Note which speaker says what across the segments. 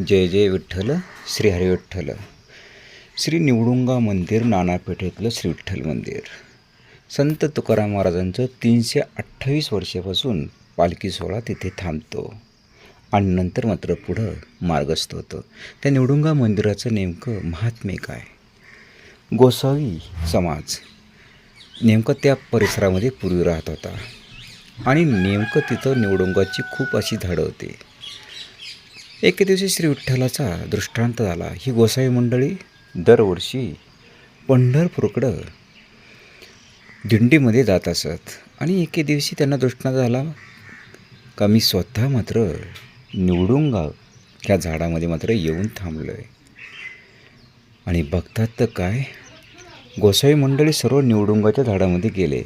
Speaker 1: जय जय विठ्ठल श्री हरी विठ्ठल. श्री निवडुंगा मंदिर नानापेठेतलं श्री विठ्ठल मंदिर. संत तुकाराम महाराजांचं तीनशे अठ्ठावीस वर्षापासून पालखी सोहळा तिथे थांबतो. आणि नंतर मात्र पुढं मार्गस्थ होतं. त्या निवडुंगा मंदिराचं नेमकं महात्म्य काय? गोसावी समाज नेमकं त्या परिसरामध्ये पूर्वी राहत होता. आणि नेमकं तिथं निवडुंगाची खूप अशी झाडं होती. एके दिवशी श्री विठ्ठलाचा दृष्टांत झाला. ही गोसावी मंडळी दरवर्षी पंढरपूरकडं दिंडीमध्ये जात असत. आणि एके दिवशी त्यांना दृष्टांत झाला का मी स्वतः मात्र निवडुंगा ह्या झाडामध्ये मात्र येऊन थांबलो आहे आणि बघतात तर काय गोसावी मंडळी सर्व निवडुंगाच्या झाडामध्ये गेले.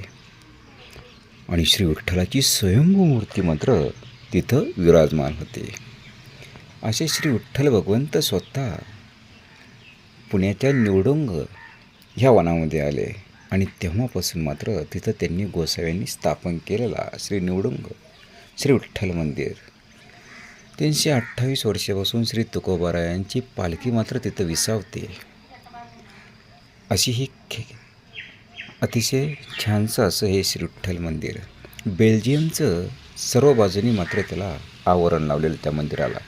Speaker 1: आणि श्री विठ्ठलाची स्वयंभू मूर्ती मात्र तिथं विराजमान होते. असे श्री विठ्ठल भगवंत स्वतः पुण्याच्या निवडुंग ह्या वनामध्ये आले. आणि तेव्हापासून मात्र तिथं त्यांनी गोसाव्यांनी स्थापन केलेला श्री निवडुंग श्री विठ्ठल मंदिर. तीनशे अठ्ठावीस वर्षापासून श्री तुकोबारायांची पालखी मात्र तिथं विसावते. अशी ही खे अतिशय छानसं असं हे श्री विठ्ठल मंदिर. बेल्जियमचं सर्व बाजूनी मात्र त्याला आवरण लावलेलं त्या मंदिराला.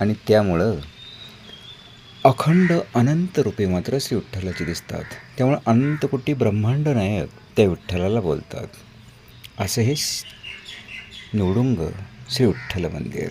Speaker 1: आणि त्यामुळं अखंड अनंत रूपे मात्र श्री विठ्ठलाची दिसतात. त्यामुळं अनंतकोटी ब्रह्मांड नायक त्या विठ्ठलाला बोलतात. असं हे निवडुंग श्री विठ्ठल मंदिर.